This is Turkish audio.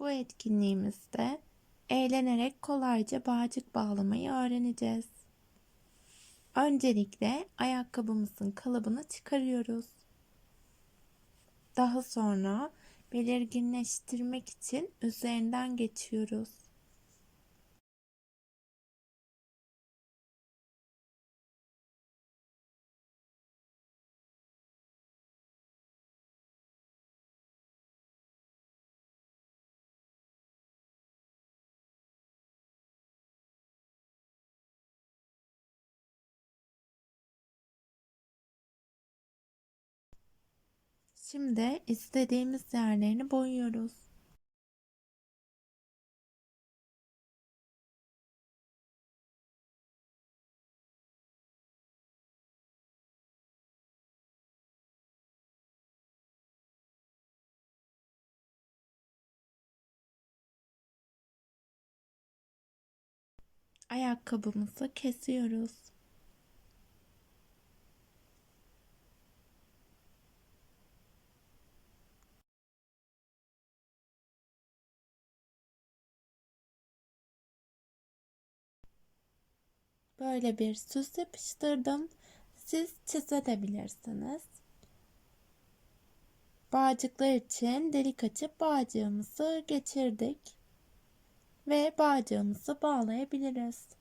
Bu etkinliğimizde eğlenerek kolayca bağcık bağlamayı öğreneceğiz. Öncelikle ayakkabımızın kalıbını çıkarıyoruz. Daha sonra belirginleştirmek için üzerinden geçiyoruz. Şimdi istediğimiz yerlerini boyuyoruz. Ayakkabımızı kesiyoruz. Böyle bir süs yapıştırdım. Siz çizebilirsiniz. Bağcıklar için delik açıp bağcığımızı geçirdik ve bağcığımızı bağlayabiliriz.